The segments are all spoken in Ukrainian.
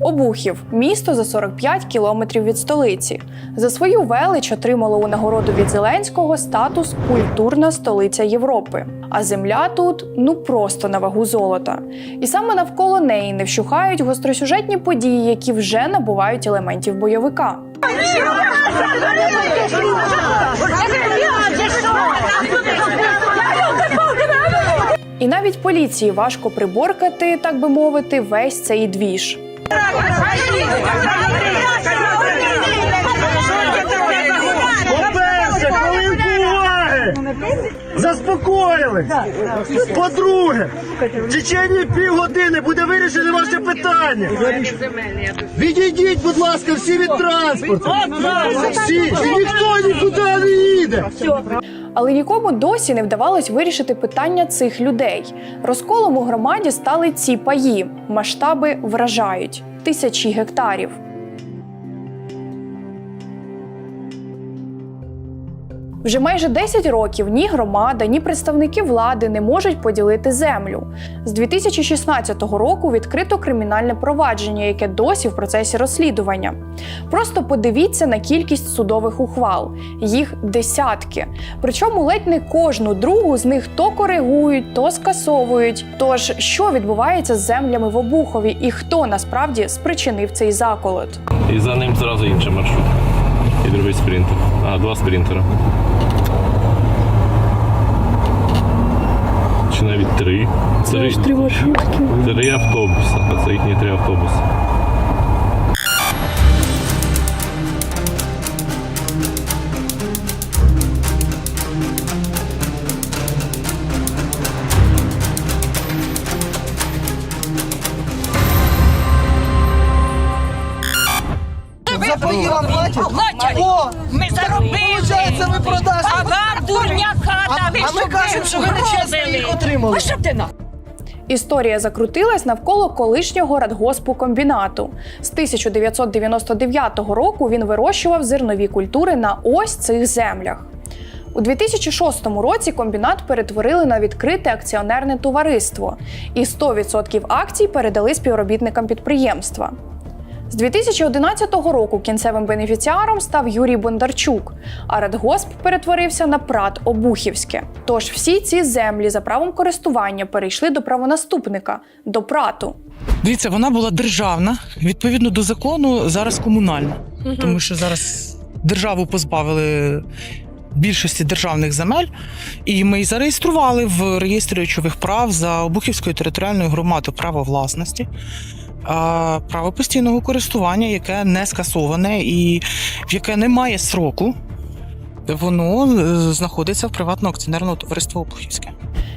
Обухів місто за 45 кілометрів від столиці. За свою велич отримало у нагороду від Зеленського статус культурна столиця Європи. А земля тут ну просто на вагу золота. І саме навколо неї не вщухають гостросюжетні події, які вже набувають елементів бойовика. І навіть поліції важко приборкати, так би мовити, весь цей двіж. கட்சி Заспокоїлись! По-друге, в течение півгодини буде вирішено ваше питання. Відійдіть, будь ласка, всі від транспорту. Всі, ніхто нікуди не їде. Але нікому досі не вдавалось вирішити питання цих людей. Розколом у громаді стали ці паї. Масштаби вражають тисячі гектарів. Вже майже 10 років ні громада, ні представники влади не можуть поділити землю. З 2016 року відкрито кримінальне провадження, яке досі в процесі розслідування. Просто подивіться на кількість судових ухвал. Їх десятки. Причому ледь не кожну другу з них то коригують, то скасовують. Тож, що відбувається з землями в Обухові і хто насправді спричинив цей заколот? І за ним зразу інший маршрут. І другий спринтер. А, два спринтера. Чи навіть три. Три, три маршрутки. Три автобуси. А це їхні три автобуси. Отримали. А що ти на? Історія закрутилась навколо колишнього радгоспу комбінату. З 1999 року він вирощував зернові культури на ось цих землях. У 2006 році комбінат перетворили на відкрите акціонерне товариство, і 100% акцій передали співробітникам підприємства. З 2011 року кінцевим бенефіціаром став Юрій Бондарчук, а Радгосп перетворився на ПРАТ Обухівське. Тож всі ці землі за правом користування перейшли до правонаступника до ПРАТу. Дивіться, вона була державна, відповідно до закону, зараз комунальна. Тому що зараз державу позбавили більшості державних земель, і ми й зареєстрували в реєстрі речових прав за Обухівською територіальною громадою право власності. Право постійного користування, яке не скасоване і в яке немає сроку, воно е, знаходиться в приватного акціонерного товариства Обухівське.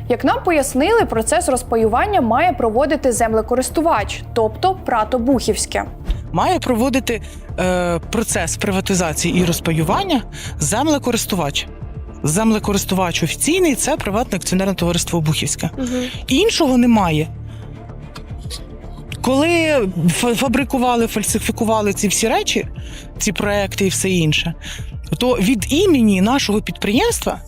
Як нам пояснили, процес розпаювання має проводити землекористувач, тобто ПРАТ Обухівське. має проводити е, процес приватизації і розпаювання землекористувач. Землекористувач офіційний це приватне акціонерне товариство Обухівське. Іншого немає. Коли фа- фабрикували, фальсифікували ці всі речі, ці проекти і все інше, то від імені нашого підприємства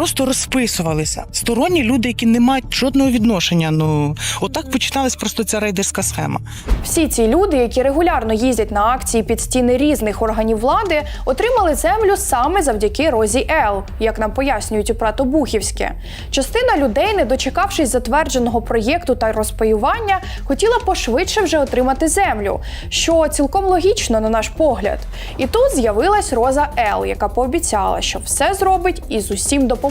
просто розписувалися сторонні люди, які не мають жодного відношення. Ну, отак починалась просто ця рейдерська схема. Всі ці люди, які регулярно їздять на акції під стіни різних органів влади, отримали землю саме завдяки Розі Ел, як нам пояснюють у ПРАТ Обухівське. Частина людей, не дочекавшись затвердженого проєкту та розпаювання, хотіла пошвидше вже отримати землю, що цілком логічно на наш погляд. І тут з'явилась Роза Ел, яка пообіцяла, що все зробить і з усім допоможе.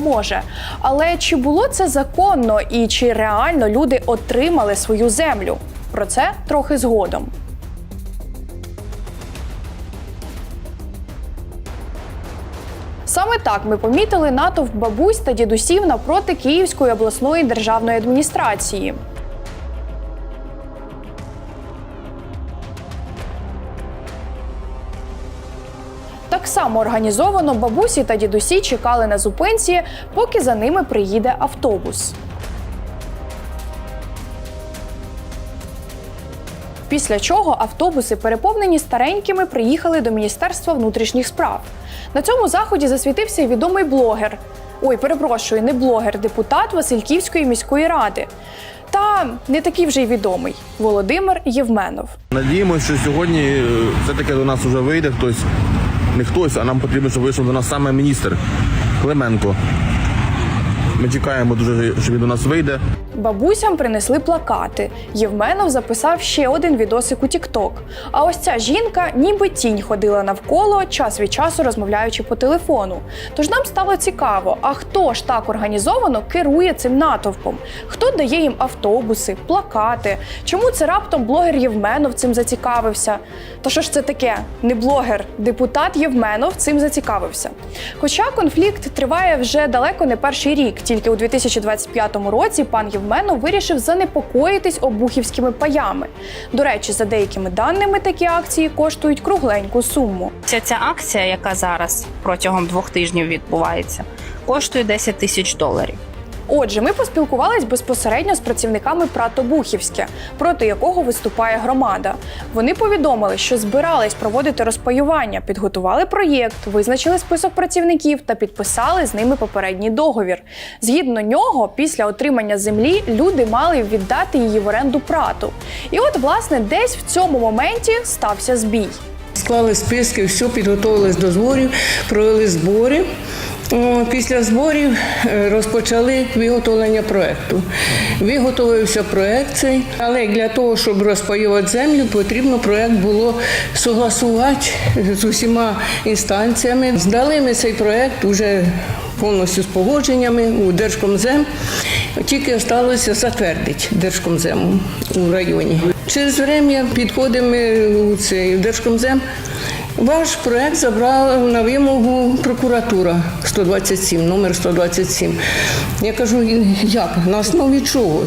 Але чи було це законно і чи реально люди отримали свою землю? Про це трохи згодом. Саме так ми помітили натовп бабусь та дідусів напроти Київської обласної державної адміністрації. Само організовано бабусі та дідусі чекали на зупинці, поки за ними приїде автобус. Після чого автобуси, переповнені старенькими, приїхали до Міністерства внутрішніх справ. На цьому заході засвітився відомий блогер. Ой, перепрошую, не блогер, депутат Васильківської міської ради. Та не такий вже й відомий Володимир Євменов. Надіємося, що сьогодні е, все-таки до нас вже вийде хтось, не хтось, а нам потрібно, щоб вийшов до нас саме міністр Клименко. Ми чекаємо дуже, що він до нас вийде. Бабусям принесли плакати. Євменов записав ще один відосик у Тікток. А ось ця жінка ніби тінь ходила навколо, час від часу розмовляючи по телефону. Тож нам стало цікаво, а хто ж так організовано керує цим натовпом? Хто дає їм автобуси, плакати? Чому це раптом блогер Євменов цим зацікавився? Та що ж це таке? Не блогер, депутат Євменов цим зацікавився. Хоча конфлікт триває вже далеко не перший рік, тільки у 2025 році пан Євменов вирішив занепокоїтись обухівськими паями. До речі, за деякими даними, такі акції коштують кругленьку суму. Вся ця акція, яка зараз протягом двох тижнів відбувається, коштує 10 тисяч доларів. Отже, ми поспілкувались безпосередньо з працівниками ПРАТО Бухівське, проти якого виступає громада. Вони повідомили, що збирались проводити розпаювання, підготували проєкт, визначили список працівників та підписали з ними попередній договір. Згідно нього, після отримання землі люди мали віддати її в оренду прату. І от, власне, десь в цьому моменті стався збій. Склали списки, все підготовились до зборів, провели збори. Після зборів е, розпочали виготовлення проекту. Виготовився проект цей, але для того, щоб розпаювати землю, потрібно проект було согласувати з усіма інстанціями. Здали ми цей проект уже повністю з погодженнями у Держкомзем. Тільки залишилося затвердити Держкомзему у районі. Через время підходимо у цей Держкомзем. Ваш проект забрала на вимогу прокуратура 127, номер 127. Я кажу, як? На основі чого?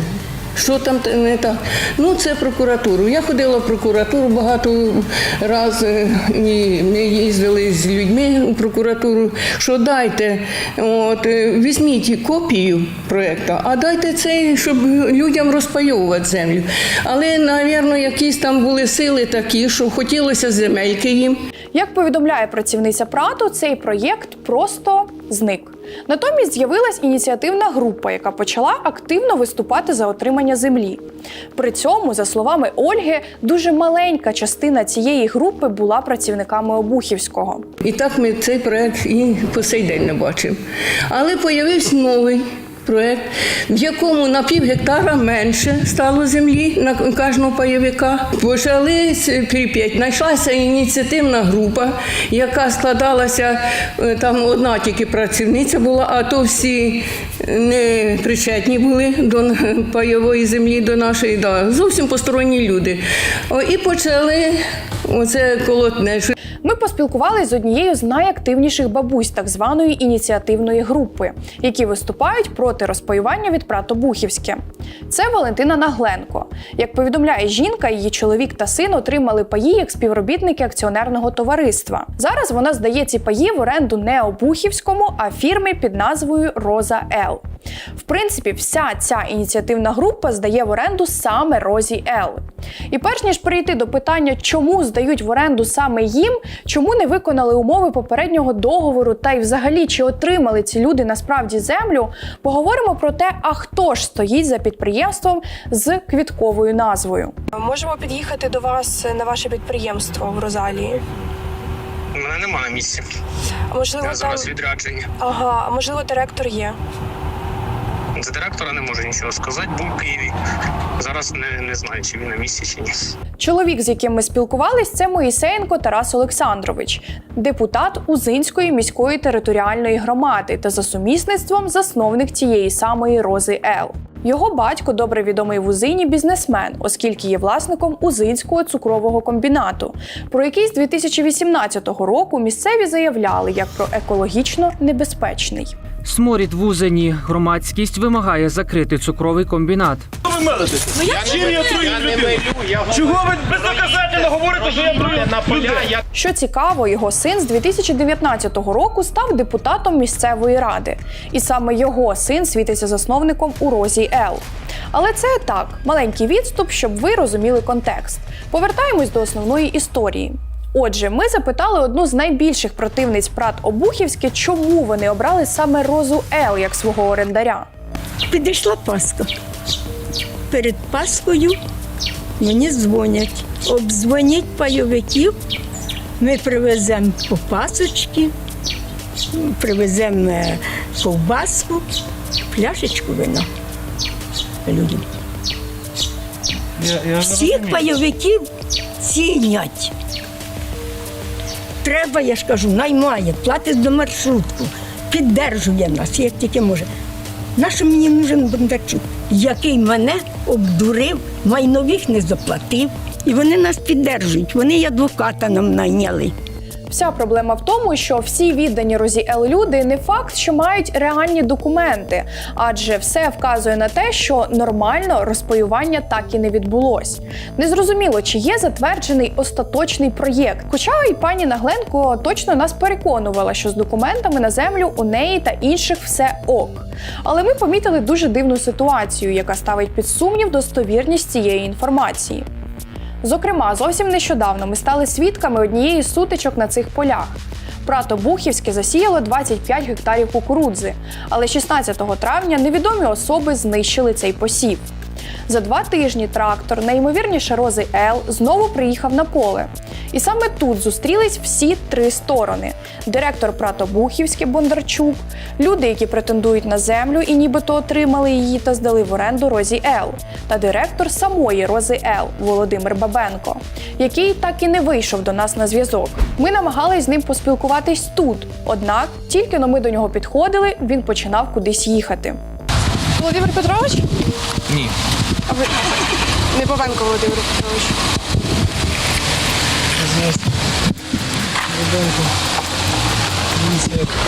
Що там не так? Ну, це прокуратуру. Я ходила в прокуратуру багато разів, і ми їздили з людьми у прокуратуру, що дайте, от, е, візьміть копію проєкту, а дайте цей, щоб людям розпайовувати землю. Але, напевно, якісь там були сили такі, що хотілося земельки їм. Як повідомляє працівниця Прату, цей проєкт просто зник. Натомість з'явилась ініціативна група, яка почала активно виступати за отримання землі. При цьому, за словами Ольги, дуже маленька частина цієї групи була працівниками Обухівського. І так ми цей проект і по сей день не бачимо. Але з'явився новий проект, в якому на пів гектара менше стало землі на кожного пайовика. Почали з Прип'ять. Знайшлася ініціативна група, яка складалася е, там одна тільки працівниця була, а то всі не причетні були до пайової землі, до нашої, да, зовсім посторонні люди. І почали оце колотне. Ми поспілкувалися з однією з найактивніших бабусь так званої ініціативної групи, які виступають проти розпаювання від прато Бухівське. Це Валентина Нагленко. Як повідомляє жінка, її чоловік та син отримали паї як співробітники акціонерного товариства. Зараз вона здає ці паї в оренду не Обухівському, а фірмі під назвою Роза Л. В принципі, вся ця ініціативна група здає в оренду саме Розі Л. І перш ніж перейти до питання, чому здають в оренду саме їм, чому не виконали умови попереднього договору, та й взагалі чи отримали ці люди насправді землю, поговоримо про те, а хто ж стоїть за підприємством з квітковою назвою. Можемо під'їхати до вас на ваше підприємство в Розалії. У мене немає місця. А можливо, Я там зараз відрядження. ага, а можливо, директор є. За директора не можу нічого сказати, був в Києві. Зараз не, не знаю, чи він на місці, чи ні. Чоловік, з яким ми спілкувались, це Моїсеєнко Тарас Олександрович, депутат Узинської міської територіальної громади та за сумісництвом засновник тієї самої Рози Л. Його батько добре відомий в Узині бізнесмен, оскільки є власником Узинського цукрового комбінату, про який з 2018 року місцеві заявляли як про екологічно небезпечний. Сморід в Узені. Громадськість вимагає закрити цукровий комбінат. Чим я трую людину? Чого ви бездоказательно говорите, що я трую людей? Що цікаво, його син з 2019 року став депутатом місцевої ради, і саме його син світиться засновником у Розі Л. Але це так, маленький відступ, щоб ви розуміли контекст. Повертаємось до основної історії. Отже, ми запитали одну з найбільших противниць Прат Обухівське, чому вони обрали саме Розу Л як свого орендаря. Підійшла Пасха. перед Пасхою мені дзвонять. Обдзвоніть пайовиків, ми привеземо по пасочки, привеземо е, ковбаску, пляшечку вина людям. Всіх пайовиків цінять. Треба, я ж кажу, наймає, платить до маршрутку, піддержує нас, як тільки може. Нащо мені нужен Бондарчук, який мене обдурив, майнових не заплатив. І вони нас піддержують. Вони й адвоката нам найняли. Вся проблема в тому, що всі віддані Розі Ел люди не факт, що мають реальні документи, адже все вказує на те, що нормально розпаювання так і не відбулось. Незрозуміло, чи є затверджений остаточний проєкт. Хоча і пані Нагленко точно нас переконувала, що з документами на землю у неї та інших все ок. Але ми помітили дуже дивну ситуацію, яка ставить під сумнів достовірність цієї інформації. Зокрема, зовсім нещодавно ми стали свідками однієї з сутичок на цих полях. Прато Бухівське засіяло 25 гектарів кукурудзи, але 16 травня невідомі особи знищили цей посів. За два тижні трактор, найімовірніше Рози Ел, знову приїхав на поле. І саме тут зустрілись всі три сторони: директор Прато Бухівське Бондарчук, люди, які претендують на землю і нібито отримали її та здали в оренду Розі Ел, та директор самої Рози Ел Володимир Бабенко, який так і не вийшов до нас на зв'язок. Ми намагались з ним поспілкуватись тут. Однак, тільки но ми до нього підходили, він починав кудись їхати. Володимир Петрович? Ні. А ви не Бабенко Володимир Петрович.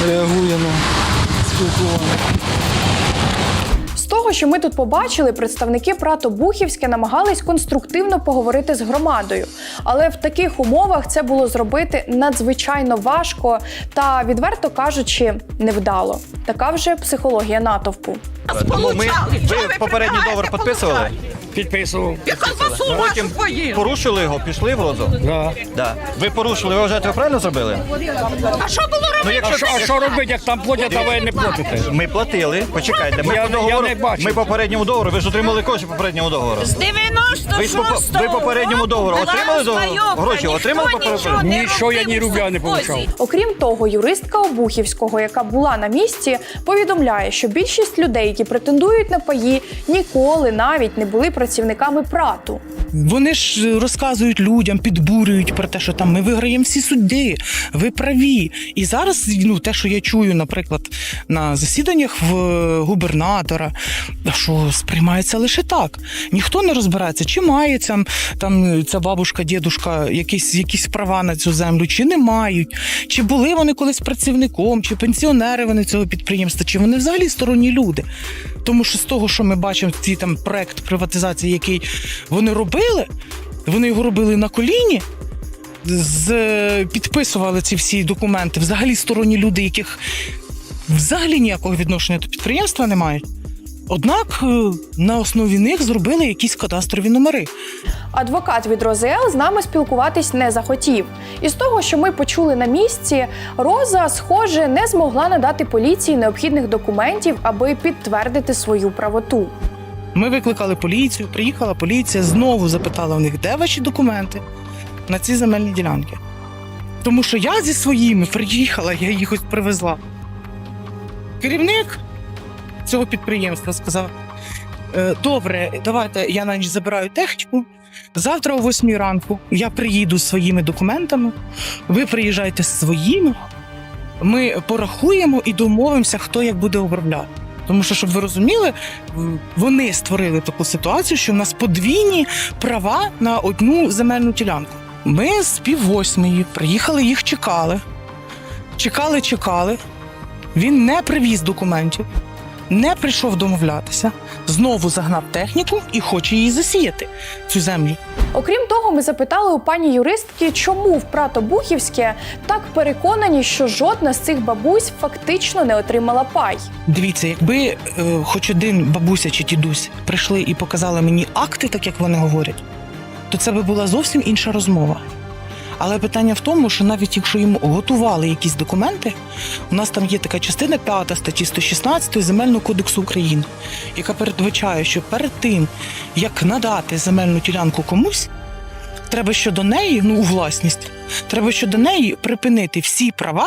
Реагує на спілкування. З того, що ми тут побачили, представники Прато Бухівське намагались конструктивно поговорити з громадою, але в таких умовах це було зробити надзвичайно важко та, відверто кажучи, невдало. Така вже психологія натовпу. Тому ми ви попередній договір підписували? Підписував. Потім порушили його, пішли в розу? Да. Да. Ви порушили, ви вважаєте, ви правильно зробили? А що було? Ну, якщо А що робити, як там платять, а ви не платите? ми платили, почекайте, ми Я по не- я договору, не бачу. ми по попередньому договору, ви ж отримали кошти по попередньому договору. З 96 Ви ж по, ви по попередньому договору отримали договору? гроші, отримали по попередньому? Нічого я ні рубля не получав. Окрім того, юристка Обухівського, яка була на місці, повідомляє, що більшість людей, які претендують на паї, ніколи навіть не були працівниками прату. Вони ж розказують людям, підбурюють про те, що там ми виграємо всі судді, ви праві. І зараз, ну, те, що я чую, наприклад, на засіданнях в е, губернатора, що сприймається лише так. Ніхто не розбирається, чи має ця, там ця бабушка, дідушка якісь, якісь права на цю землю, чи не мають, чи були вони колись працівником, чи пенсіонери вони цього підприємства, чи вони взагалі сторонні люди. Тому що з того, що ми бачимо, цей там проект приватизації, який вони робили, вони його робили на коліні, з, підписували ці всі документи. Взагалі сторонні люди, яких взагалі ніякого відношення до підприємства не мають. Однак е, на основі них зробили якісь кадастрові номери. Адвокат від Розел з нами спілкуватись не захотів. І з того, що ми почули на місці, Роза, схоже, не змогла надати поліції необхідних документів, аби підтвердити свою правоту. Ми викликали поліцію, приїхала поліція, знову запитала у них, де ваші документи на ці земельні ділянки. Тому що я зі своїми приїхала, я їх ось привезла. Керівник цього підприємства сказав: «Е, добре, давайте я на ніч забираю техніку. Завтра о 8 ранку я приїду своїми документами, ви приїжджайте з своїми. Ми порахуємо і домовимося, хто як буде обробляти. Тому що, щоб ви розуміли, вони створили таку ситуацію, що в нас подвійні права на одну земельну ділянку. Ми з пів восьмої приїхали, їх чекали. Чекали, чекали. Він не привіз документів, не прийшов домовлятися, знову загнав техніку і хоче її засіяти, цю землю. Окрім того, ми запитали у пані юристки, чому в Прато Бухівське так переконані, що жодна з цих бабусь фактично не отримала пай. Дивіться, якби е, хоч один бабуся чи дідусь прийшли і показали мені акти, так як вони говорять, то це би була зовсім інша розмова. Але питання в тому, що навіть якщо їм готували якісь документи, у нас там є така частина 5 статті 116 Земельного кодексу України, яка передбачає, що перед тим, як надати земельну ділянку комусь, треба щодо неї, ну у власність, треба щодо неї припинити всі права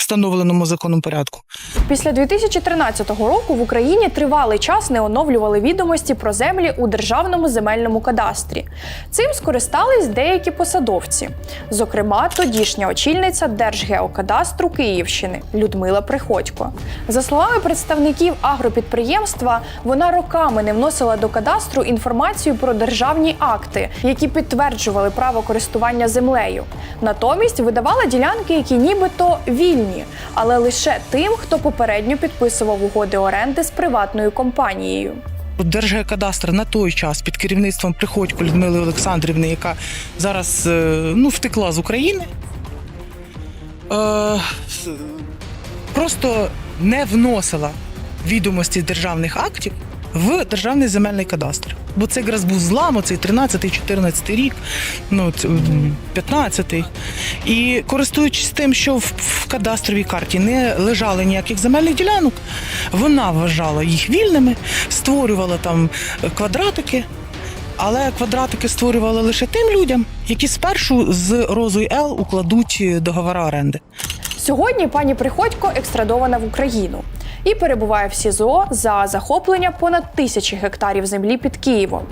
встановленому законом порядку. Після 2013 року в Україні тривалий час не оновлювали відомості про землі у державному земельному кадастрі. Цим скористались деякі посадовці, зокрема, тодішня очільниця Держгеокадастру Київщини Людмила Приходько. За словами представників агропідприємства, вона роками не вносила до кадастру інформацію про державні акти, які підтверджували право користування землею. Натомість видавала ділянки, які нібито вільні, але лише тим, хто попередньо підписував угоди оренди з приватною компанією. Держгеокадастр на той час під керівництвом Приходько Людмили Олександрівни, яка зараз е, ну, втекла з України, е, просто не вносила відомості державних актів в державний земельний кадастр. Бо це якраз був злам, оцей 13-14 рік, ну, ц- 15-й. І користуючись тим, що в, кадастровій карті не лежало ніяких земельних ділянок, вона вважала їх вільними, створювала там квадратики. Але квадратики створювали лише тим людям, які спершу з Розою Л укладуть договори оренди. Сьогодні пані Приходько екстрадована в Україну і перебуває в СІЗО за захоплення понад тисячі гектарів землі під Києвом.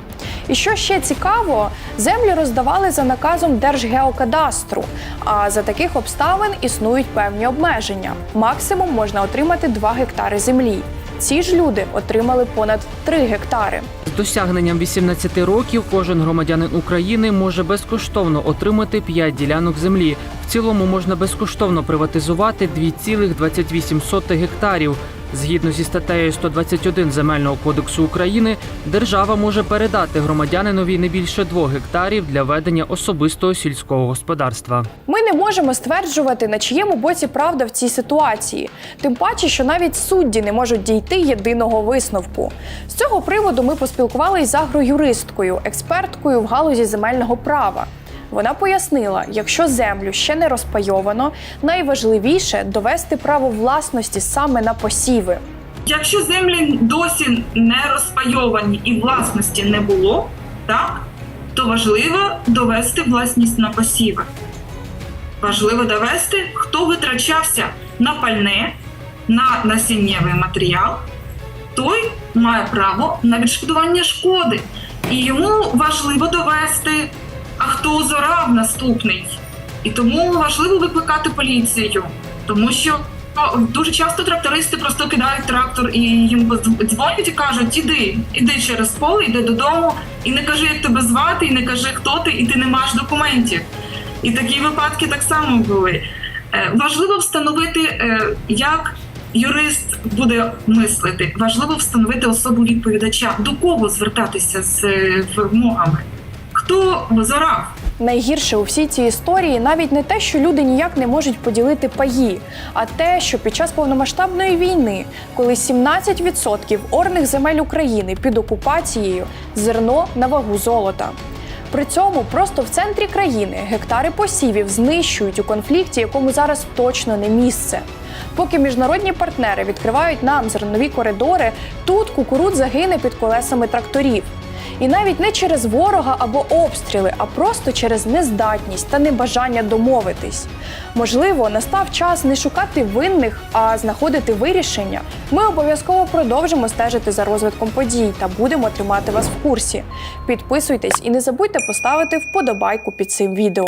І що ще цікаво, землі роздавали за наказом Держгеокадастру. А за таких обставин існують певні обмеження. Максимум можна отримати 2 гектари землі. Ці ж люди отримали понад 3 гектари. З досягненням 18 років кожен громадянин України може безкоштовно отримати 5 ділянок землі. В цілому можна безкоштовно приватизувати 2,28 гектарів. Згідно зі статтею 121 Земельного кодексу України, держава може передати громадянинові не більше 2 гектарів для ведення особистого сільського господарства. Ми не можемо стверджувати, на чиєму боці правда в цій ситуації, тим паче, що навіть судді не можуть дійти єдиного висновку. З цього приводу ми поспілкувалися з агроюристкою, експерткою в галузі земельного права. Вона пояснила, якщо землю ще не розпайовано, найважливіше довести право власності саме на посіви. Якщо землі досі не розпайовані і власності не було, так, то важливо довести власність на посіви. Важливо довести, хто витрачався на пальне, на насіннєвий матеріал, той має право на відшкодування шкоди. І йому важливо довести, хто зорав наступний. І тому важливо викликати поліцію, тому що дуже часто трактористи просто кидають трактор і їм дзвонять і кажуть: іди, іди через поле, іди додому, і не кажи, як тебе звати, і не кажи, хто ти, і ти не маєш документів. І такі випадки так само були. Е, Важливо встановити, е, як юрист буде мислити. Важливо встановити особу відповідача, до кого звертатися з е, вимогами, хто зорав. Найгірше у всій цій історії навіть не те, що люди ніяк не можуть поділити паї, а те, що під час повномасштабної війни, коли 17% орних земель України під окупацією, зерно на вагу золота. При цьому просто в центрі країни гектари посівів знищують у конфлікті, якому зараз точно не місце. Поки міжнародні партнери відкривають нам зернові коридори, тут кукурудза гине під колесами тракторів. І навіть не через ворога або обстріли, а просто через нездатність та небажання домовитись. Можливо, настав час не шукати винних, а знаходити вирішення. Ми обов'язково продовжимо стежити за розвитком подій та будемо тримати вас в курсі. Підписуйтесь і не забудьте поставити вподобайку під цим відео.